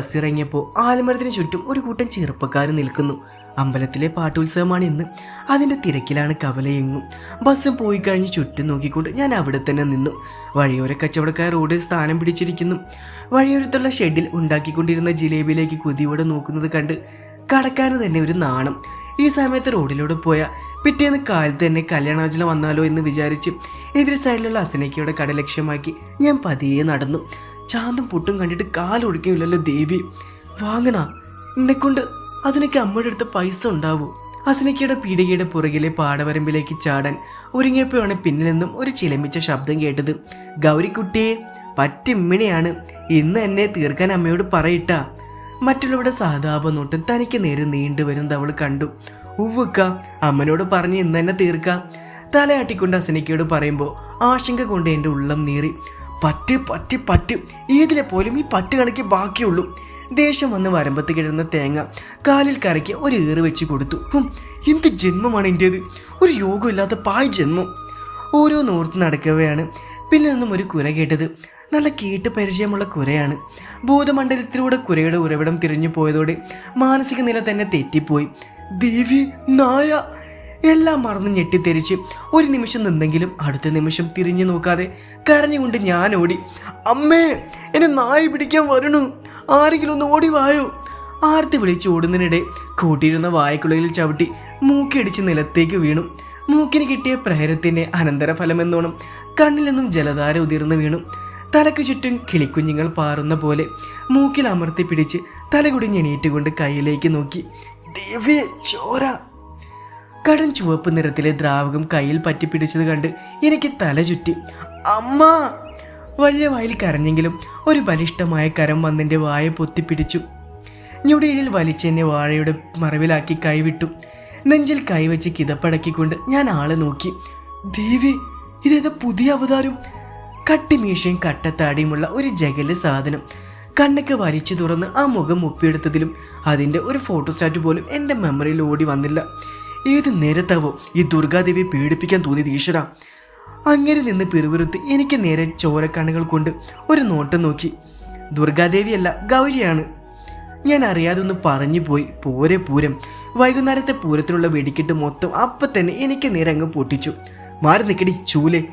Bus ഇറങ്ങിയപ്പോൾ ആൽമരത്തിന് ചുറ്റും ഒരു കൂട്ടം ചെറുപ്പക്കാർ നിൽക്കുന്നു. അമ്പലത്തിലെ പാട്ടുത്സവമാണ് ഇന്ന്. അതിന്റെ തിരക്കിലാണ് കവലയെങ്ങും. ബസ് പോയി കഴിഞ്ഞ് ചുറ്റും നോക്കിക്കൊണ്ട് ഞാൻ അവിടെ തന്നെ നിന്നു. വഴിയോര കച്ചവടക്കാർ റോഡിൽ സ്ഥാനം പിടിച്ചിരിക്കുന്നു. വഴിയോരത്തുള്ള ഷെഡിൽ ഉണ്ടാക്കിക്കൊണ്ടിരുന്ന ജിലേബിയിലേക്ക് കുതിയോടെ നോക്കുന്നത് കണ്ട് കടക്കാരന് തന്നെ ഒരു നാണം. ഈ സമയത്ത് റോഡിലൂടെ പോയ പിറ്റേന്ന് കാലത്ത് തന്നെ കല്യാണാചല വന്നാലോ എന്ന് വിചാരിച്ച് എതിർ സൈഡിലുള്ള അസനയ്ക്കയുടെ കട ലക്ഷ്യമാക്കി ഞാൻ പതിയെ നടന്നു. ചാന്തും പൊട്ടും കണ്ടിട്ട് കാലൊഴിക്കില്ലല്ലോ ദേവി. വാങ്ങണ എന്നെക്കൊണ്ട് അതിനൊക്കെ അമ്മയുടെ അടുത്ത് പൈസ ഉണ്ടാവൂ. അസിനക്കിയുടെ പീടികയുടെ പുറകിലെ പാടവരമ്പിലേക്ക് ചാടാൻ ഒരുങ്ങിയപ്പോഴാണ് പിന്നിൽ നിന്നും ഒരു ചിലമിച്ച ശബ്ദം കേട്ടത്. ഗൗരിക്കുട്ടിയെ പറ്റിമ്മിണിയാണ് ഇന്ന് എന്നെ തീർക്കാൻ അമ്മയോട് പറയിട്ട. മറ്റുള്ളവരുടെ സഹതാപ നോട്ടം തനിക്ക് നേരെ നീണ്ടുവരുന്നത് അവൾ കണ്ടു. ഉവ്വക്ക അമ്മനോട് പറഞ്ഞ് ഇന്ന് തന്നെ തീർക്കാം. തലയാട്ടിക്കൊണ്ട് അസനിക്കയോട് പറയുമ്പോൾ ആശങ്ക കൊണ്ട് എന്റെ ഉള്ളം നീറി. പറ്റ് പറ്റ് പറ്റ്. ഏതിലെ പോലും ഈ പറ്റ് കണക്ക് ബാക്കിയുള്ളൂ. ദേഷ്യം വന്ന് വരമ്പത്ത് കിടന്ന തേങ്ങ കാലിൽ കറക്കി ഒരു ഏറ് വെച്ച് കൊടുത്തു. എന്ത് ജന്മമാണ് എന്റേത് ഒരു യോഗമില്ലാത്ത പായ് ജന്മം. ഓരോ നോർത്ത് നടക്കവെയാണ്. പിന്നെ നിന്നും ഒരു കുര കേട്ടത് നല്ല കേട്ട് പരിചയമുള്ള കുരയാണ്. ബോധമണ്ഡലത്തിലൂടെ കുരയുടെ ഉറവിടം തിരിഞ്ഞു പോയതോടെ മാനസിക നില തന്നെ തെറ്റിപ്പോയി. ദേവി നായ എല്ലാം മറന്ന് ഞെട്ടിത്തെരിച്ച് ഒരു നിമിഷം നിന്നെങ്കിലും അടുത്ത നിമിഷം തിരിഞ്ഞു നോക്കാതെ കരഞ്ഞുകൊണ്ട് ഞാൻ ഓടി അമ്മേ എന്നെ നായ പിടിക്കാൻ വരണു. ആരെങ്കിലും ഒന്ന് ഓടി വായോ? ആർത്തി വിളിച്ച് ഓടുന്നതിനിടെ കൂട്ടിയിരുന്ന വായക്കുളയിൽ ചവിട്ടി മൂക്കിടിച്ച് നിലത്തേക്ക് വീണു. മൂക്കിന് കിട്ടിയ പ്രഹരത്തിന്റെ അനന്തരഫലമെന്നോണം കണ്ണിൽ നിന്നും ജലധാര ഉതിർന്നു വീണു. തലയ്ക്ക് ചുറ്റും കിളിക്കുഞ്ഞുങ്ങൾ പാറുന്ന പോലെ മൂക്കിൽ അമർത്തി പിടിച്ച് തലകുടിഞ്ഞെണീറ്റുകൊണ്ട് കയ്യിലേക്ക് നോക്കി ദേവി ചോര. കടൻ ചുവപ്പ് നിറത്തിലെ ദ്രാവകം കയ്യിൽ പറ്റിപ്പിടിച്ചത് കണ്ട് എനിക്ക് തല ചുറ്റി. അമ്മ! വലിയ വായിൽ കരഞ്ഞെങ്കിലും ഒരു ബലിഷ്ടമായ കരം വന്നെന്റെ വായ പൊത്തിപ്പിടിച്ചു. ഞൊടിയിൽ വലിച്ചെന്നെ വാഴയുടെ മറവിലാക്കി കൈവിട്ടു. നെഞ്ചിൽ കൈവച്ച് കിതപ്പടക്കിക്കൊണ്ട് ഞാൻ ആളെ നോക്കി. ദേവി ഇതേതാ പുതിയ അവതാരം. കട്ടിമീശയും കട്ടത്താടിയുമുള്ള ഒരു ജഗൽ സാധനം. കണ്ണൊക്കെ വലിച്ചു തുറന്ന് ആ മുഖം മുപ്പിയെടുത്തതിലും അതിന്റെ ഒരു ഫോട്ടോസ്റ്റാറ്റ് പോലും എന്റെ മെമ്മറിയിൽ ഓടി വന്നില്ല. ഏത് നേരത്താവോ ഈ ദുർഗാദേവിയെ പേടിപ്പിക്കാൻ തോന്നിയത് ഈശ്വര. അങ്ങനെ നിന്ന് പിറുപിറുത്ത് എനിക്ക് നേരെ ചോരക്കണ്ണുകൾ കൊണ്ട് ഒരു നോട്ടം നോക്കി. ദുർഗാദേവിയല്ല ഗൗരിയാണ്. ഞാൻ അറിയാതെ ഒന്ന് പറഞ്ഞു പോയി. പോരെ പൂരം. വൈകുന്നേരത്തെ പൂരത്തിലുള്ള വെടിക്കെട്ട് മൊത്തം അപ്പം തന്നെ എനിക്ക് നേരെ അങ്ങ് പൊട്ടിച്ചു. മാറി നിൽക്കടി ചൂലെ.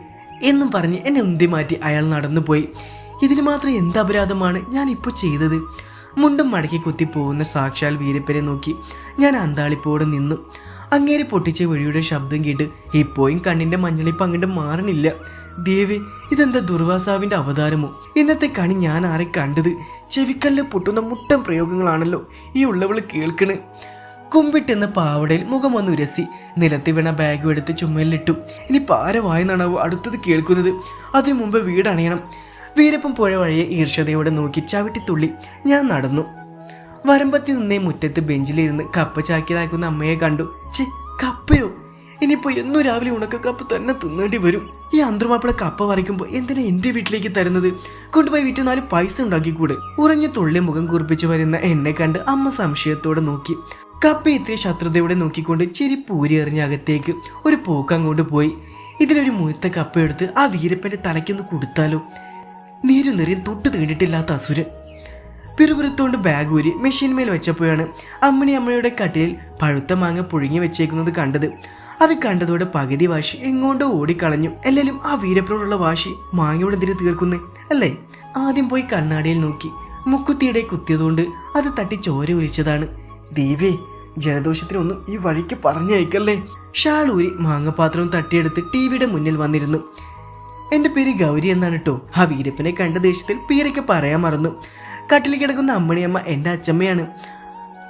എന്നും പറഞ്ഞ് എന്നെ ഉന്തി മാറ്റി അയാൾ നടന്നുപോയി ഇതിന് മാത്രം എന്ത് അപരാധമാണ് ഞാൻ ഇപ്പോൾ ചെയ്തത്? മുണ്ടും മടക്കി കുത്തി പോകുന്ന സാക്ഷാൽ വീരപ്പനെ നോക്കി ഞാൻ അന്താളിപ്പോടെ നിന്നു. അങ്ങേരെ പൊട്ടിച്ച വഴിയുടെ ശബ്ദം കേട്ട് ഇപ്പോഴും കണ്ണിന്റെ മഞ്ഞളിപ്പ് അങ്ങോട്ട് മാറണില്ല. ദേവി ഇതെന്താ ദുർവാസാവിന്റെ അവതാരമോ? ഇന്നത്തെ കണി ഞാൻ ആരെ കണ്ടത്? ചെവിക്കല്ല് പൊട്ടുന്ന മുട്ടൻ പ്രയോഗങ്ങളാണല്ലോ ഈ ഉള്ളവൾ കേൾക്കണ്. കുമ്പിട്ടെന്ന പാവടയിൽ മുഖം ഒന്ന് ഉരസി നിലത്തി വീണ ബാഗും എടുത്ത് ചുമലിലിട്ടു. ഇനി പാര വായനാണാവോ അടുത്തത് കേൾക്കുന്നത്? അതിനു മുമ്പ് വീടണയണം. വീരപ്പം പുഴ വഴിയെ ഈർഷതയോടെ നോക്കി ചവിട്ടിത്തുള്ളി ഞാൻ നടന്നു. വരമ്പത്തി നിന്നേ മുറ്റത്ത് ബെഞ്ചിലിരുന്ന് കപ്പ ചാക്കിലാക്കുന്ന അമ്മയെ കണ്ടു. ചെ കപ്പയോ? ഇനിയിപ്പോ എന്നും രാവിലെ ഉണക്ക കപ്പ് തന്നെ തിന്നേണ്ടി വരും. ഈ അന്തർമാപ്പിള കപ്പ വരയ്ക്കുമ്പോൾ എന്തിനാ എന്റെ വീട്ടിലേക്ക് തരുന്നത്? കൊണ്ടുപോയി വിറ്റ് നാല് പൈസ ഉണ്ടാക്കിക്കൂടെ? ഉറഞ്ഞു തുള്ളി മുഖം കുറിപ്പിച്ചു വരുന്ന എന്നെ കണ്ട് അമ്മ സംശയത്തോടെ നോക്കി. കപ്പ ഇത്തിരി ശത്രുതയോടെ നോക്കിക്കൊണ്ട് ചിരി പൂരി എറിഞ്ഞ അകത്തേക്ക് ഒരു പോക്ക് അങ്ങോട്ട് പോയി. ഇതിലൊരു മുഴുത്ത കപ്പ എടുത്ത് ആ വീരപ്പന്റെ തലയ്ക്കൊന്ന് കൊടുത്താലോ? നീരു നിറയും തൊട്ട് തീണ്ടിട്ടില്ലാത്ത അസുരൻ. പിറുപിറുത്തോണ്ട് ബാഗ് ഊരി മെഷീൻമേൽ വെച്ചപ്പോഴാണ് അമ്മണി അമ്മയുടെ കട്ടിലിൽ പഴുത്ത മാങ്ങ പുഴുങ്ങി വെച്ചേക്കുന്നത് കണ്ടത്. അത് കണ്ടതോടെ പകുതി വാശി എങ്ങോട്ടോ ഓടിക്കളഞ്ഞു. എല്ലാവരും ആ വീരപ്പനോടുള്ള വാശി മാങ്ങയോടെ എന്തിരി തീർക്കുന്നു? അല്ലേ? ആദ്യം പോയി കണ്ണാടിയിൽ നോക്കി. മുക്കുത്തിയുടെ കുത്തിയതുകൊണ്ട് അത് തട്ടി ചോര ഒലിച്ചതാണ്. ദീവേ ജലദോഷത്തിനൊന്നും ഈ വഴിക്ക് പറഞ്ഞയക്കല്ലേ? ഷാളൂരി മാങ്ങപാത്രം തട്ടിയെടുത്ത് ടി വിയുടെ മുന്നിൽ വന്നിരുന്നു. എന്റെ പേര് ഗൗരി എന്നാണ് കേട്ടോ ആ വീരപ്പനെ കണ്ട ദേഷ്യത്തിൽ പേരൊക്കെ പറയാൻ മറന്നു. കട്ടിൽ കിടക്കുന്ന അമ്മണിയമ്മ എന്റെ അച്ചമ്മയാണ്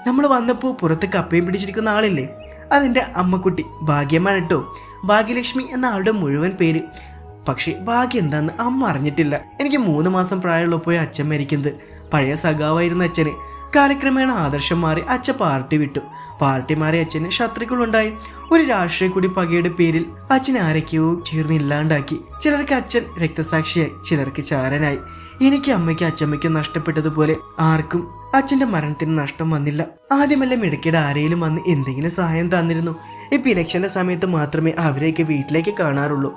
നമ്മൾ വന്നപ്പോൾ പുറത്ത് കപ്പയും പിടിച്ചിരിക്കുന്ന ആളില്ലേ? അതെന്റെ അമ്മക്കുട്ടി ഭാഗ്യമാണ് കേട്ടോ. ഭാഗ്യലക്ഷ്മി എന്ന ആളുടെ മുഴുവൻ പേര്. പക്ഷേ ഭാഗ്യം എന്താന്ന് അമ്മ അറിഞ്ഞിട്ടില്ല. എനിക്ക് മൂന്ന് മാസം പ്രായമുള്ളപ്പോഴേ അച്ഛൻ മരിക്കുന്നത്. പഴയ സഖാവായിരുന്ന അച്ഛന്. കാലക്രമേണ ആദർശം മാറി അച്ഛൻ പാർട്ടി വിട്ടു. പാർട്ടി മാറി അച്ഛന് ശത്രുക്കളുണ്ടായി. ഒരു രാഷ്ട്രീയ കൂടി പകയുടെ പേരിൽ അച്ഛൻ ആരൊക്കെയോ ചേർന്ന് ഇല്ലാണ്ടാക്കി. ചിലർക്ക് അച്ഛൻ രക്തസാക്ഷിയായി ചിലർക്ക് ചാരനായി. എനിക്ക് അമ്മയ്ക്ക് അച്ഛമ്മയ്ക്കും നഷ്ടപ്പെട്ടതുപോലെ ആർക്കും അച്ഛന്റെ മരണത്തിന് നഷ്ടം വന്നില്ല. ആദ്യമെല്ലാം ഇടയ്ക്കിടെ ആരെങ്കിലും വന്ന് എന്തെങ്കിലും സഹായം തന്നിരുന്നു. ഇപ്പൊ ഇലക്ഷന്റെ സമയത്ത് മാത്രമേ അവരെയൊക്കെ വീട്ടിലേക്ക് കാണാറുള്ളൂ.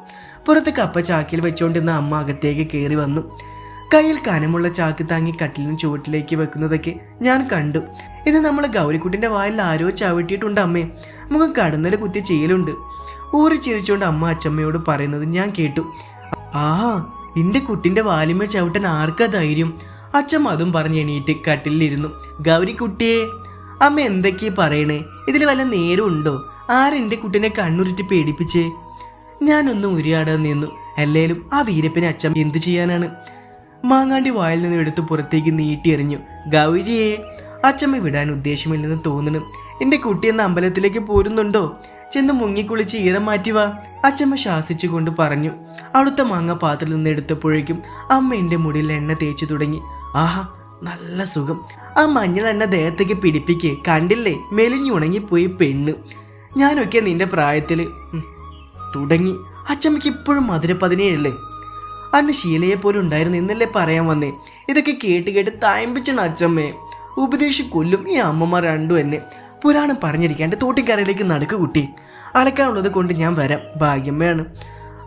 പുറത്ത് കപ്പ ചാക്കിൽ വെച്ചുകൊണ്ടിരുന്ന അമ്മ അകത്തേക്ക് കയറി വന്നു. കയ്യിൽ കനമുള്ള ചാക്ക് താങ്ങി കട്ടിലിന് ചുവട്ടിലേക്ക് വെക്കുന്നതൊക്കെ ഞാൻ കണ്ടു. ഇത് നമ്മൾ ഗൗരിക്കുട്ടിന്റെ വായിൽ ആരോ ചവിട്ടിയിട്ടുണ്ട് അമ്മേ. നമുക്ക് കടന്നൽ കുത്തി ചെയ്യലുണ്ട്. ഊറി ചിരിച്ചുകൊണ്ട് അമ്മ അച്ചമ്മയോട് പറയുന്നത് ഞാൻ കേട്ടു. ആ നിന്റെ കുട്ടിന്റെ വാലിമ ചവിട്ടാൻ ആർക്കാ ധൈര്യം? അച്ഛമ്മ അതും പറഞ്ഞ് എണീറ്റ് കട്ടിലിരുന്നു ഗൗരിക്കുട്ടിയെ അമ്മ എന്തൊക്കെയാ പറയണേ? ഇതിൽ വല്ല നേരം ഉണ്ടോ? ആരെന്റെ കുട്ടിനെ കണ്ണുരുട്ടി പേടിപ്പിച്ചേ? ഞാനൊന്ന് ഉരിയാടാൻ നിന്നു. അല്ലേലും ആ വീരപ്പനെ അച്ഛൻ എന്ത് ചെയ്യാനാണ്? മാങ്ങാണ്ടി വായിൽ നിന്ന് എടുത്ത് പുറത്തേക്ക് നീട്ടിയെറിഞ്ഞു. ഗൗരിയെ അച്ചമ്മ വിടാൻ ഉദ്ദേശമില്ലെന്ന് തോന്നുന്നു എന്റെ കുട്ടിയെന്ന അമ്പലത്തിലേക്ക് പോരുന്നുണ്ടോ? ചെന്ന് മുങ്ങിക്കുളിച്ച് ഈറം മാറ്റി വാ അച്ഛമ്മ ശാസിച്ചുകൊണ്ട് പറഞ്ഞു. അവിടുത്തെ മാങ്ങ പാത്രത്തിൽ നിന്ന് എടുത്തപ്പോഴേക്കും അമ്മ എന്റെ മുടിയിൽ എണ്ണ തേച്ചു തുടങ്ങി. ആഹാ നല്ല സുഖം. ആ മഞ്ഞൾ എണ്ണ ദേഹത്തേക്ക് പിടിപ്പിക്കേ. കണ്ടില്ലേ? മെലിഞ്ഞുണങ്ങിപ്പോയി പെണ്ണ്. ഞാനൊക്കെ നിന്റെ പ്രായത്തിൽ തുടങ്ങി. അച്ചമ്മയ്ക്ക് ഇപ്പോഴും മധുര പതിനേഴല്ലേ അന്ന് ശീലയെ പോലും ഉണ്ടായിരുന്നു എന്നല്ലേ പറയാൻ വന്നേ. ഇതൊക്കെ കേട്ട് കേട്ട് തായമ്പിച്ചാണ് അച്ചമ്മേ ഉപദേശി കൊല്ലും ഈ അമ്മമാർ രണ്ടും എന്നെ. പുരാണം പറഞ്ഞിരിക്കാണ്ട് തോട്ടിക്കരയിലേക്ക് നടക്ക് കുട്ടി. അലക്കാനുള്ളത് കൊണ്ട് ഞാൻ വരാം. ഭാഗ്യമ്മയാണ്.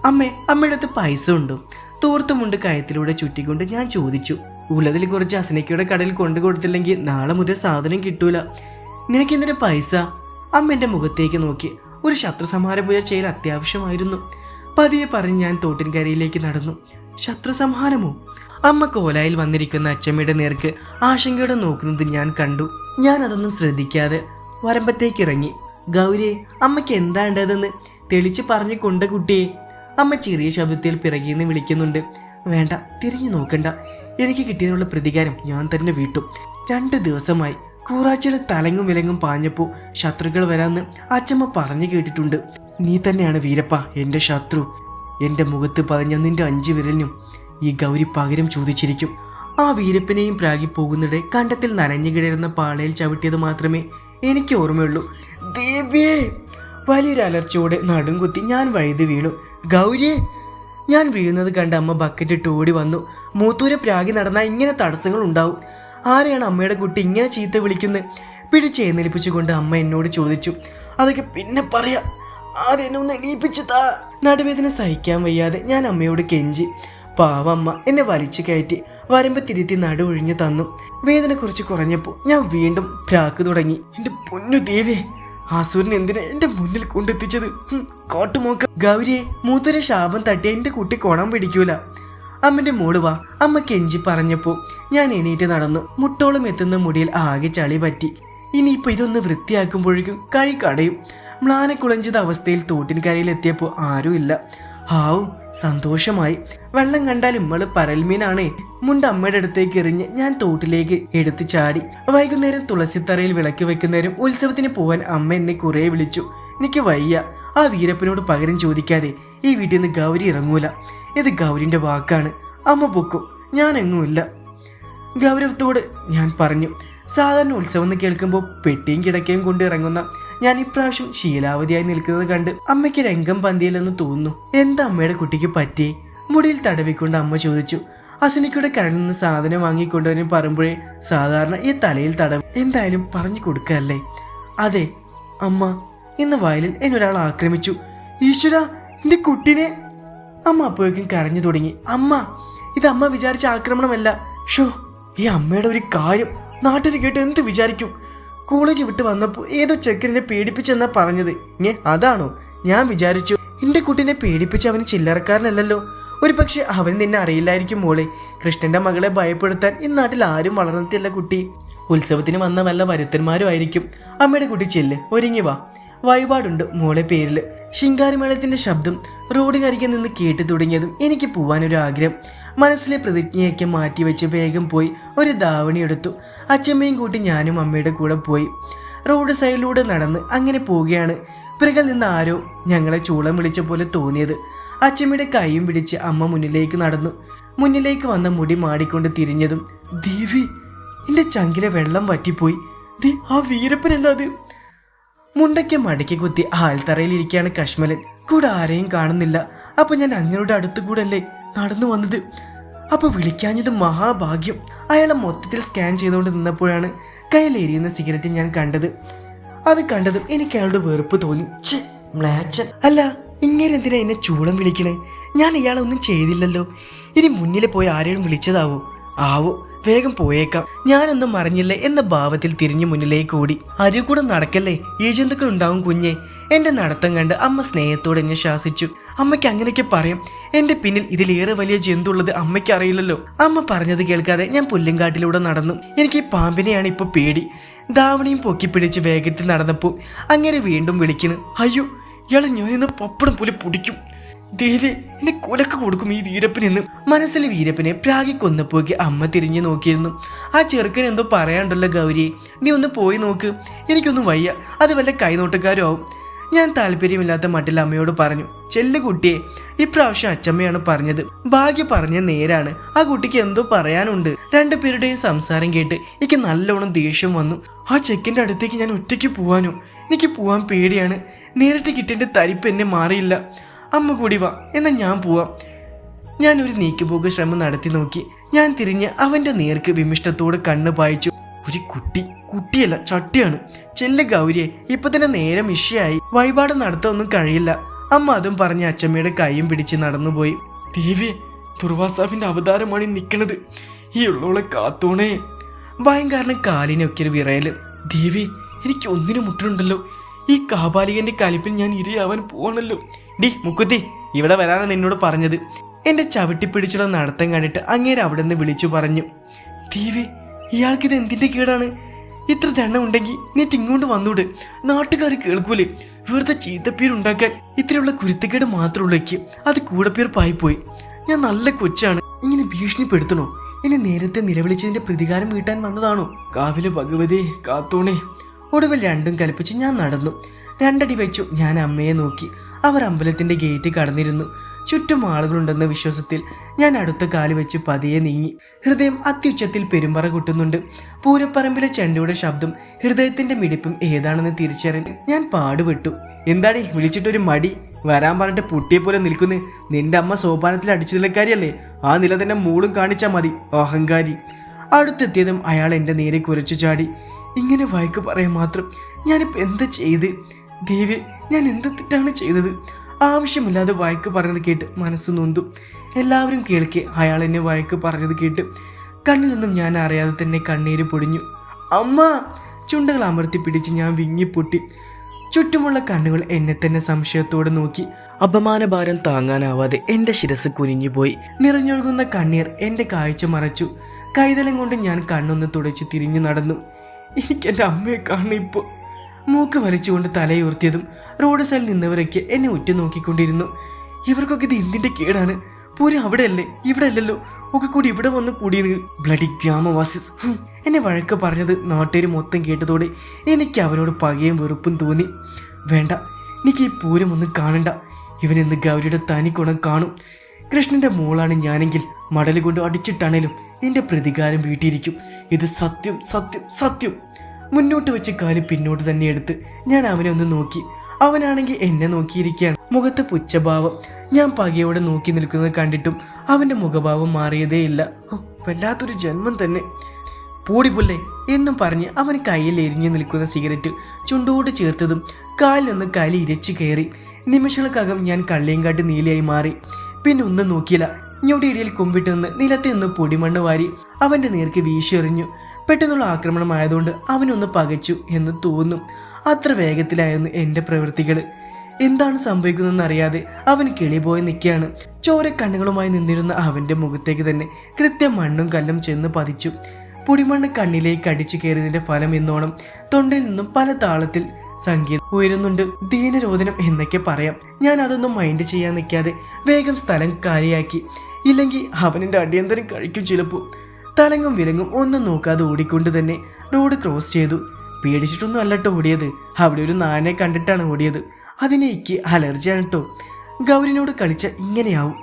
അമ്മേ അമ്മയുടെ അടുത്ത് പൈസ ഉണ്ടോ? തോർത്തുമുണ്ട് കയത്തിലൂടെ ചുറ്റിക്കൊണ്ട് ഞാൻ ചോദിച്ചു. ഉള്ളതിൽ കുറച്ച് അസനയ്ക്കയുടെ കടയിൽ കൊണ്ടു കൊടുത്തില്ലെങ്കിൽ നാളെ മുതൽ സാധനം കിട്ടൂല. നിനക്ക് പൈസ? അമ്മ എന്റെ മുഖത്തേക്ക് നോക്കി. ഒരു ശത്രുസംഹാരം പൂജ ചെയ്യൽ അത്യാവശ്യമായിരുന്നു. പതിയെ പറഞ്ഞ് ഞാൻ തോട്ടിൻകരയിലേക്ക് നടന്നു. ശത്രുസംഹാരമോ? അമ്മ കോലായിൽ വന്നിരിക്കുന്ന അച്ചമ്മയുടെ നേർക്ക് ആശങ്കയോടെ നോക്കുന്നത് ഞാൻ കണ്ടു. ഞാൻ അതൊന്നും ശ്രദ്ധിക്കാതെ വരമ്പത്തേക്ക് ഇറങ്ങി ഗൗരി അമ്മയ്ക്ക് എന്താണ്ടതെന്ന് തെളിച്ച് പറഞ്ഞു കൊണ്ട കുട്ടിയെ അമ്മ ചെറിയ ശബ്ദത്തിൽ പിറകിന്ന് വിളിക്കുന്നുണ്ട്. വേണ്ട തിരിഞ്ഞു നോക്കണ്ട. എനിക്ക് കിട്ടിയതിനുള്ള പ്രതികാരം ഞാൻ തന്നെ വീട്ടും. രണ്ട് ദിവസമായി കൂറാച്ചിൽ തലങ്ങും വിലങ്ങും പാഞ്ഞപ്പോൾ ശത്രുക്കൾ വരാമെന്ന് അച്ചമ്മ പറഞ്ഞു കേട്ടിട്ടുണ്ട്. നീ തന്നെയാണ് വീരപ്പ എന്റെ ശത്രു. എന്റെ മുഖത്ത് പതിഞ്ഞ നിന്റെ അഞ്ചു വിരലിനും ഈ ഗൗരി പകരം ചോദിച്ചിരിക്കും. ആ വീരപ്പനെയും പ്രാഗിപ്പോകുന്നിടെ കണ്ടത്തിൽ നനഞ്ഞു കിടരുന്ന പാളയിൽ ചവിട്ടിയത് മാത്രമേ എനിക്ക് ഓർമ്മയുള്ളൂ. ദേവിയേ! വലിയൊരു അലർച്ചയോടെ നടും കുത്തി ഞാൻ വഴുതി വീണു. ഗൗരിയെ! ഞാൻ വീഴുന്നത് കണ്ട അമ്മ ബക്കറ്റ് ഇട്ട് ഓടി വന്നു. മൂത്തൂരെ പ്രാഗി നടന്നാൽ ഇങ്ങനെ തടസ്സങ്ങൾ ഉണ്ടാവും. ആരെയാണ് അമ്മയുടെ കുട്ടി ഇങ്ങനെ ചീത്ത വിളിക്കുന്നത് പിടിച്ച് എഴുന്നേൽപ്പിച്ചുകൊണ്ട് അമ്മ എന്നോട് ചോദിച്ചു. അതൊക്കെ പിന്നെ പറയാം. എന്നെ ഒന്ന് എണീപ്പിച്ചു താ. നടുവേദന സഹിക്കാൻ വയ്യാതെ ഞാൻ അമ്മയോട് കെഞ്ചി. പാവമ്മ എന്നെ വലിച്ചു കയറ്റി വരുമ്പോ തിരുത്തി നടു ഒഴിഞ്ഞു തന്നു. വേദന കുറച്ച് കുറഞ്ഞപ്പോൾ ഞാൻ വീണ്ടും പ്രാക്ക് തുടങ്ങി. എന്റെ പൊന്നു ദേവേ ആസൂരൻ എന്തിനാ എന്റെ മുന്നിൽ കൊണ്ടെത്തിച്ചത്? കോട്ടുമോക്ക. ഗൗരിയെ മൂത്തൊരു ശാപം തട്ടി എന്റെ കുട്ടി കൊണം പിടിക്കൂല. അമ്മന്റെ മോൾ വാ അമ്മ കെഞ്ചി പറഞ്ഞപ്പോ ഞാൻ എണീറ്റ് നടന്നു. മുട്ടോളം എത്തുന്ന മുടിയിൽ ആകെ ചളി പറ്റി. ഇനിയിപ്പോ ഇതൊന്ന് വൃത്തിയാക്കുമ്പോഴേക്കും കഴി കടയും. മ്ലാനക്കുളഞ്ചിത അവസ്ഥയിൽ തോട്ടിൻകരയിൽ എത്തിയപ്പോൾ ആരുമില്ല ഹാവു സന്തോഷമായി. വെള്ളം കണ്ടാൽ ഇമ്മൾ പരൽമീനാണേ. മുണ്ട് അമ്മയുടെ അടുത്തേക്ക് എറിഞ്ഞ് ഞാൻ തോട്ടിലേക്ക് എടുത്തു ചാടി. വൈകുന്നേരം തുളസിത്തറയിൽ വിളക്ക് വെക്കുന്നേരം ഉത്സവത്തിന് പോവാൻ അമ്മ എന്നെ കുറേ വിളിച്ചു. എനിക്ക് വയ്യ. ആ വീരപ്പനോട് പകരം ചോദിക്കാതെ ഈ വീട്ടിൽ നിന്ന് ഗൗരി ഇറങ്ങൂല. ഇത് ഗൗരിന്റെ വാക്കാണ്. അമ്മ പൊക്കും. ഞാൻ എങ്ങുമില്ല ഗൗരവത്തോട് ഞാൻ പറഞ്ഞു. സാധാരണ ഉത്സവം എന്ന് കേൾക്കുമ്പോൾ പെട്ടിയും കിടക്കയും കൊണ്ട് ഇറങ്ങുന്ന ഞാൻ ഇപ്രാവശ്യം ശീലാവതിയായി നിൽക്കുന്നത് കണ്ട് അമ്മയ്ക്ക് രംഗം പന്തിയില്ലെന്ന് തോന്നുന്നു. എന്താ അമ്മയുടെ കുട്ടിക്ക് പറ്റി? മുടിയിൽ തടവിക്കൊണ്ട് അമ്മ ചോദിച്ചു. അസിനിക്കയുടെ കടയിൽ നിന്ന് സാധനം വാങ്ങിക്കൊണ്ടുവരും പറയുമ്പോഴേ സാധാരണ ഈ തലയിൽ തടവ് എന്തായാലും പറഞ്ഞു കൊടുക്കല്ലേ? അതെ അമ്മ ഇന്ന് വയലിൽ എന്നൊരാൾ ആക്രമിച്ചു. ഈശ്വര എന്റെ കുട്ടിനെ. അമ്മ അപ്പോഴേക്കും കരഞ്ഞു തുടങ്ങി. അമ്മ ഇത് അമ്മ വിചാരിച്ച ആക്രമണമല്ല. ഷോ ഈ അമ്മയുടെ ഒരു കാര്യം നാട്ടിൽ കേട്ട് എന്ത് വിചാരിക്കും? കോളേജ് വിട്ട് വന്നപ്പോൾ ഏതോ ചെക്കനെ പേടിപ്പിച്ചെന്നാ പറഞ്ഞത്. ഞേ അതാണോ? ഞാൻ വിചാരിച്ചു എന്റെ കുട്ടിനെ പേടിപ്പിച്ച് അവന് ചില്ലറക്കാരനല്ലല്ലോ. ഒരു പക്ഷെ അവൻ നിന്നെ അറിയില്ലായിരിക്കും മോളെ. കൃഷ്ണന്റെ മകളെ ഭയപ്പെടുത്താൻ ഈ നാട്ടിൽ ആരും വളർന്നത്തില്ല കുട്ടി. ഉത്സവത്തിന് വന്ന വല്ല വരുത്തന്മാരും ആയിരിക്കും. അമ്മയുടെ കുട്ടി ചെല്ല് ഒരുങ്ങി വാ. വഴിപാടുണ്ട് മോളെ പേരിൽ ശിങ്കാരിമേളത്തിന്റെ ശബ്ദം റോഡിനരികെ നിന്ന് കേട്ടു തുടങ്ങിയതും എനിക്ക് പോവാനൊരു ആഗ്രഹം മനസ്സിലെ പ്രതിജ്ഞയൊക്കെ മാറ്റിവെച്ച് വേഗം പോയി ഒരു ധാവണി എടുത്തു അച്ഛമ്മയും കൂട്ടി ഞാനും അമ്മയുടെ കൂടെ പോയി റോഡ് സൈഡിലൂടെ നടന്ന് അങ്ങനെ പോവുകയാണ്. പിറകിൽ നിന്ന് ആരോ ഞങ്ങളെ ചൂളം വിളിച്ച പോലെ തോന്നിയത്. അച്ഛമ്മയുടെ കൈയും പിടിച്ച് അമ്മ മുന്നിലേക്ക് നടന്നു. മുന്നിലേക്ക് വന്ന മുടി മാടിക്കൊണ്ട് തിരിഞ്ഞതും ദേവി എന്റെ ചങ്കിലെ വെള്ളം വറ്റിപ്പോയി. ദി ആ വീരപ്പനല്ല അത്. മുണ്ടയ്ക്ക് മടക്കി കുത്തി ആൽത്തറയിലിരിക്കുകയാണ് കശ്മലൻ. കൂടെ ആരെയും കാണുന്നില്ല. അപ്പൊ ഞാൻ അങ്ങനെ അടുത്തുകൂടല്ലേ കൂടെ അല്ലേ നടന്നു വന്നത്? അപ്പൊ വിളിക്കാഞ്ഞത് മഹാഭാഗ്യം. അയാളെ മൊത്തത്തിൽ സ്കാൻ ചെയ്തുകൊണ്ട് നിന്നപ്പോഴാണ് കയ്യിലെരിയുന്ന സിഗരറ്റ് ഞാൻ കണ്ടത്. അത് കണ്ടതും എനിക്ക് അയാളുടെ വെറുപ്പ് തോന്നി. ഛെ, മ്ലാച്ചൻ. അല്ല ഇങ്ങനെ എന്തിനാ എന്നെ ചൂളം വിളിക്കണേ? ഞാൻ ഇയാളൊന്നും ചെയ്തില്ലല്ലോ. ഇനി മുന്നിൽ പോയി ആരെയും വിളിച്ചതാവോ? ആവോ? വേഗം പോയേക്കാം. ഞാനൊന്നും മറിഞ്ഞില്ലേ എന്ന ഭാവത്തിൽ തിരിഞ്ഞു മുന്നിലേക്ക് ഓടി. അരുകൂടെ നടക്കല്ലേ? ഈ ജന്തുക്കൾ ഉണ്ടാവും കുഞ്ഞെ. എന്റെ നടത്തം കണ്ട് അമ്മ സ്നേഹത്തോടെ എന്നെ ശാസിച്ചു. അമ്മയ്ക്ക് അങ്ങനെയൊക്കെ പറയാം. എന്റെ പിന്നിൽ ഇതിലേറെ വലിയ ജന്തു ഉള്ളത് അമ്മയ്ക്ക് അറിയില്ലല്ലോ. അമ്മ പറഞ്ഞത് കേൾക്കാതെ ഞാൻ പുല്ലുംകാട്ടിലൂടെ നടന്നു. എനിക്ക് ഈ പാമ്പിനെയാണ് ഇപ്പൊ പേടി. ദാവണിയും പൊക്കി പിടിച്ച് വേഗത്തിൽ നടന്നപ്പോൾ അങ്ങനെ വീണ്ടും വിളിക്കണ്. അയ്യോ ഇയാളെ ഞാനിന്ന് പപ്പടം പോലെ പൊടിക്കും. ദേവി എന്നെ കൊലക്ക് കൊടുക്കും ഈ വീരപ്പൻ എന്ന്. മനസ്സിലെ വീരപ്പനെ പ്രാഗി കൊന്നപ്പോക്ക് അമ്മ തിരിഞ്ഞു നോക്കിയിരുന്നു. ആ ചെറുക്കൻ എന്തോ പറയാണ്ടല്ലോ ഗൗരിയെ നീ ഒന്ന് പോയി നോക്ക്. എനിക്കൊന്നും വയ്യ. അത് വല്ല കൈനോട്ടക്കാരും ആവും ഞാൻ താല്പര്യമില്ലാത്ത മട്ടിൽ അമ്മയോട് പറഞ്ഞു ചെല്ലു കുട്ടിയെ. ഇപ്രാവശ്യം അച്ചമ്മയാണ് പറഞ്ഞത്. ഭാഗ്യ പറഞ്ഞ നേരാണ്. ആ കുട്ടിക്ക് എന്തോ പറയാനുണ്ട്. രണ്ടുപേരുടെയും സംസാരം കേട്ട് എനിക്ക് നല്ലോണം ദേഷ്യം വന്നു. ആ ചെക്കിന്റെ അടുത്തേക്ക് ഞാൻ ഒറ്റയ്ക്ക് പോവാനോ? എനിക്ക് പോവാൻ പേടിയാണ്. നേരിട്ട് കിട്ടേണ്ട തരിപ്പ് എന്നെ മാറിയില്ല. അമ്മ കൂടി വാ എന്നാൽ ഞാൻ പോവാം. ഞാൻ ഒരു നീക്കുപോക്ക് ശ്രമം നടത്തി നോക്കി. ഞാൻ തിരിഞ്ഞ് അവന്റെ നേർക്ക് വിമിഷ്ടത്തോട് കണ്ണ് പായിച്ചു. ഒരു കുട്ടി കുട്ടിയല്ല ചട്ടിയാണ്. ചെല്ല ഗൗരിയെ ഇപ്പൊ തന്നെ നേരം ഇഷയായി. വഴിപാട് നടത്തൊന്നും കഴിയില്ല. അമ്മ അതും പറഞ്ഞ് അച്ചമ്മയുടെ കൈയും പിടിച്ച് നടന്നുപോയി. ദേവി ദുർവാസാഫിന്റെ അവതാരമാണ് നിൽക്കണത് ഈ ഉള്ളോളെ കാത്തോണേ. ഭയങ്കരന് കാലിനൊക്കെ ഒരു വിറയൽ ദേവി എനിക്ക് ഒന്നിനു മുട്ടുണ്ടല്ലോ ഈ കാബാലികന്റെ കലിപ്പിൽ ഞാൻ ഇരയാവാൻ പോവാണല്ലോ. ഡി മുക്കുത്തി ഇവിടെ വരാനാണ് നിന്നോട് പറഞ്ഞത്. എന്റെ ചവിട്ടി പിടിച്ചുള്ള നടത്തം കണ്ടിട്ട് അങ്ങേരെ അവിടെ നിന്ന് വിളിച്ചു പറഞ്ഞു. ദേവി ഇയാൾക്കിത് എന്തിന്റെ കീടാണ്? ഇത്ര ദണ്ണം ഉണ്ടെങ്കിൽ നീറ്റ് ഇങ്ങോട്ട് വന്നൂട്. നാട്ടുകാർ കേൾക്കൂലേ? വെറുതെ ചീത്തപ്പേരുണ്ടാക്കാൻ ഇത്രയുള്ള കുരുത്തക്കേട് മാത്രമുള്ളേക്ക് അത് കൂടപ്പേർപ്പായി പായിപ്പോയി ഞാൻ നല്ല കൊച്ചാണ്. ഇങ്ങനെ ഭീഷണിപ്പെടുത്തണോ? എന്നെ നേരത്തെ നിലവിളിച്ചതിന്റെ പ്രതികാരം വീട്ടാൻ വന്നതാണോ? കാവിലെ ഭഗവതി കാത്തോണേ. ഒടുവിൽ രണ്ടും കൽപ്പിച്ച് ഞാൻ നടന്നു. രണ്ടടി വെച്ചു ഞാൻ അമ്മയെ നോക്കി. അവർ അമ്പലത്തിന്റെ ഗേറ്റ് കടന്നിരുന്നു. ചുറ്റും ആളുകളുണ്ടെന്ന വിശ്വാസത്തിൽ ഞാൻ അടുത്ത കാൽ വെച്ച് പതിയെ നീങ്ങി. ഹൃദയം അത്യുച്ചത്തിൽ പെരുമ്പറ കൊട്ടുന്നുണ്ട്. പൂരപ്പറമ്പിലെ ചെണ്ടയുടെ ശബ്ദം ഹൃദയത്തിന്റെ മിടിപ്പും ഏതാണെന്ന് തിരിച്ചറിഞ്ഞ് ഞാൻ പാടുപെട്ടു. എന്താടി വിളിച്ചിട്ടൊരു മടി? വരാൻ പറഞ്ഞിട്ട് പുട്ടിയെ പോലെ നിൽക്കുന്നു. നിന്റെ അമ്മ സോപാനത്തിൽ അടിച്ചു നിലക്കാരിയല്ലേ? ആ നില തന്നെ മൂളും കാണിച്ചാൽ മതി അഹങ്കാരി അടുത്തെത്തിയതും അയാൾ എന്റെ നേരെ കുരച്ചു ചാടി. ഇങ്ങനെ വഴക്ക് പറയാൻ മാത്രം ഞാനിപ്പോൾ എന്താ ചെയ്ത്? ദേവി ഞാൻ എന്ത് തെറ്റാണ് ചെയ്തത്? ആവശ്യമില്ലാതെ വഴക്ക് പറഞ്ഞത് കേട്ട് മനസ്സ് നൊന്തു. എല്ലാവരും കേൾക്കെ അയാൾ എന്നെ വഴക്ക് പറഞ്ഞത് കേട്ട് കണ്ണിൽ നിന്നും ഞാൻ അറിയാതെ തന്നെ കണ്ണീര് പൊടിഞ്ഞു. അമ്മ! ചുണ്ടകൾ അമർത്തി പിടിച്ച് ഞാൻ വിങ്ങിപ്പൊട്ടി. ചുറ്റുമുള്ള കണ്ണുകൾ എന്നെ തന്നെ സംശയത്തോടെ നോക്കി. അപമാനഭാരം താങ്ങാനാവാതെ എന്റെ ശിരസ് കുനിഞ്ഞുപോയി നിറഞ്ഞൊഴുകുന്ന കണ്ണീർ എന്റെ കാഴ്ച മറച്ചു. കൈതലം കൊണ്ട് ഞാൻ കണ്ണൊന്ന് തുടച്ച് തിരിഞ്ഞു നടന്നു. എനിക്ക് എന്റെ അമ്മയെ കാണിപ്പോ മൂക്ക് വലിച്ചുകൊണ്ട് തലയുയർത്തിയതും റോഡ് സൈഡിൽ നിന്നവരൊക്കെ എന്നെ ഉറ്റുനോക്കിക്കൊണ്ടിരുന്നു. ഇവർക്കൊക്കെ ഇത് എന്തിന്റെ കേടാണ്? പൂരം അവിടെയല്ലേ? ഇവിടെ അല്ലല്ലോ ഒക്കെ കൂടി ഇവിടെ വന്ന് കൂടിയത് ബ്ലഡി ഗ്രാമവാസിസ് എന്നെ വഴക്ക് പറഞ്ഞത് നാട്ടുകാർ മൊത്തം കേട്ടതോടെ എനിക്ക് അവനോട് പകയും വെറുപ്പും തോന്നി. വേണ്ട എനിക്ക് ഈ പൂരം ഒന്നും കാണണ്ട. ഇവനെന്ന് ഗൗരിയുടെ തനിക്കുണം കാണും. കൃഷ്ണന്റെ മോളാണ് ഞാനെങ്കിൽ മടലുകൊണ്ട് അടിച്ചിട്ടാണേലും എന്റെ പ്രതികാരം വീട്ടിയിരിക്കും. ഇത് സത്യം സത്യം സത്യം. മുന്നോട്ട് വെച്ച് കാൽ പിന്നോട്ട് തന്നെ എടുത്ത് ഞാൻ അവനെ ഒന്ന് നോക്കി. അവനാണെങ്കിൽ എന്നെ നോക്കിയിരിക്കുകയാണ്. മുഖത്ത് പുച്ഛഭാവം. ഞാൻ പകയോടെ നോക്കി നിൽക്കുന്നത് കണ്ടിട്ടും അവന്റെ മുഖഭാവം മാറിയതേയില്ല. വല്ലാത്തൊരു ജന്മം തന്നെ. പൂടിപുല്ലേ എന്നും പറഞ്ഞ് അവൻ കയ്യിൽ എരിഞ്ഞു നിൽക്കുന്ന സിഗരറ്റ് ചുണ്ടോട് ചേർത്തതും കാലിൽ നിന്ന് കലി ഇരച്ചു കയറി. നിമിഷങ്ങൾക്കകം ഞാൻ കള്ളിയും കാട്ടി നീലയായി മാറി. പിന്നെ ഒന്നും നോക്കിയില്ല. ഞൊടിയിടയിൽ കുമ്പിട്ട് നിന്ന് നിലത്ത് നിന്ന് പൊടിമണ്ണ് വാരി അവന്റെ നേർക്ക് വീശിയെറിഞ്ഞു പെട്ടെന്നുള്ള ആക്രമണമായതുകൊണ്ട് അവനൊന്ന് പകച്ചു എന്ന് തോന്നും. അത്ര വേഗത്തിലായിരുന്നു എന്റെ പ്രവൃത്തികൾ എന്താണ് സംഭവിക്കുന്നതെന്ന് അറിയാതെ അവൻ കിളിപോയി നിൽക്കുകയാണ്. ചോര കണ്ണുകളുമായി നിന്നിരുന്ന അവന്റെ മുഖത്തേക്ക് തന്നെ കൃത്യം മണ്ണും കല്ലും ചെന്ന് പതിച്ചു. പൊടിമണ്ണ് കണ്ണിലേക്ക് അടിച്ചു കയറിയതിന്റെ ഫലം എന്നോണം തൊണ്ടയിൽ നിന്നും പല താളത്തിൽ സംഗീതം ഉയരുന്നുണ്ട്. ദീനരോധനം എന്നൊക്കെ പറയാം. ഞാൻ അതൊന്നും മൈൻഡ് ചെയ്യാൻ നിൽക്കാതെ വേഗം സ്ഥലം കാലിയാക്കി. ഇല്ലെങ്കിൽ അവനെന്റെ അടിയന്തരം കഴിക്കും ചിലപ്പോൾ. തലങ്ങും വിലങ്ങും ഒന്നും നോക്കാതെ ഓടിക്കൊണ്ട് തന്നെ റോഡ് ക്രോസ് ചെയ്തു. പേടിച്ചിട്ടൊന്നും അല്ലട്ടോ ഓടിയത്. അവിടെ ഒരു നായനെ കണ്ടിട്ടാണ് ഓടിയത്. അതിനേക്ക് അലർജിയാണ് കേട്ടോ ഗൗരിനോട് കളിച്ച ഇങ്ങനെയാവും.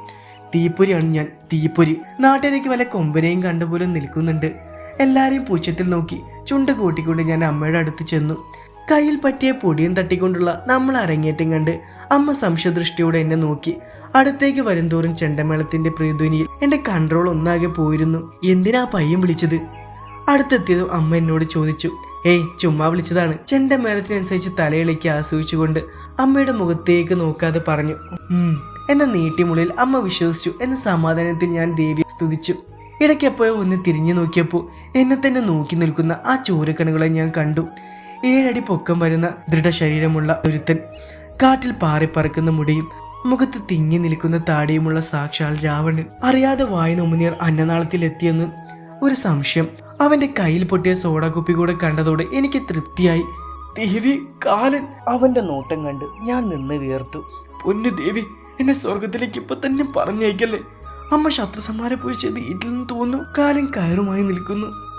തീപ്പൊരിയാണ് ഞാൻ. തീപ്പൊരി. നാട്ടിലേക്ക് വല്ല കൊമ്പനെയും കണ്ടുപോലെ നിൽക്കുന്നുണ്ട്. എല്ലാരെയും പൂച്ചത്തിൽ നോക്കി ചുണ്ട് കൂട്ടിക്കൊണ്ട് ഞാൻ അമ്മയുടെ അടുത്ത് ചെന്നു. കയ്യിൽ പറ്റിയ പൊടിയും തട്ടിക്കൊണ്ടുള്ള നമ്മൾ അരങ്ങേറ്റം കണ്ട് അമ്മ സംശയദൃഷ്ടിയോടെ എന്നെ നോക്കി. അടുത്തേക്ക് വരുംതോറും ചെണ്ടമേളത്തിന്റെ പ്രീതുനിയിൽ എന്റെ കൺട്രോൾ ഒന്നാകെ പോയിരുന്നു. എന്തിനാ പയ്യൻ വിളിച്ചത്? അടുത്തെത്തിയതും അമ്മ എന്നോട് ചോദിച്ചു. ഏയ് ചുമ്മാ വിളിച്ചതാണ്. ചെണ്ടമേളത്തിനനുസരിച്ച് തലയിളക്കി ആസ്വദിച്ചുകൊണ്ട് അമ്മയുടെ മുഖത്തേക്ക് നോക്കാതെ പറഞ്ഞു. എന്ന നീട്ടിമുള്ളിൽ അമ്മ വിശ്വസിച്ചു എന്ന സമാധാനത്തിൽ ഞാൻ ദേവിയെ സ്തുതിച്ചു. ഇടയ്ക്ക് എപ്പോഴോ ഒന്ന് തിരിഞ്ഞു നോക്കിയപ്പോൾ എന്നെ തന്നെ നോക്കി നിൽക്കുന്ന ആ ചോരക്കണുകളെ ഞാൻ കണ്ടു. ഏഴടി പൊക്കം വരുന്ന ദൃഢശരീരമുള്ള ഒരുത്തൻ. കാറ്റിൽ പാറിപ്പറക്കുന്ന മുടിയും മുഖത്ത് തിങ്ങി നിൽക്കുന്ന താടിയുമുള്ള സാക്ഷാൽ രാവണൻ. അറിയാതെ വായ അന്നനാളത്തിൽ എത്തിയെന്ന് ഒരു സംശയം. അവന്റെ കയ്യിൽ പൊട്ടിയ സോഡ കുപ്പി കൂടെ കണ്ടതോടെ എനിക്ക് തൃപ്തിയായി. ദേവി കാലൻ അവന്റെ നോട്ടം കണ്ട് ഞാൻ നിന്ന് വീർത്തു പൊന്നു ദേവി എന്നെ സ്വർഗത്തിലേക്ക് ഇപ്പൊ തന്നെ പറഞ്ഞേക്കല്ലേ അമ്മ ശത്രു സംഹാരം പോയി ചെയ്ത് വീട്ടിൽ നിന്ന് തോന്നുന്നു. കാലൻ കയറുമായി നിൽക്കുന്നു.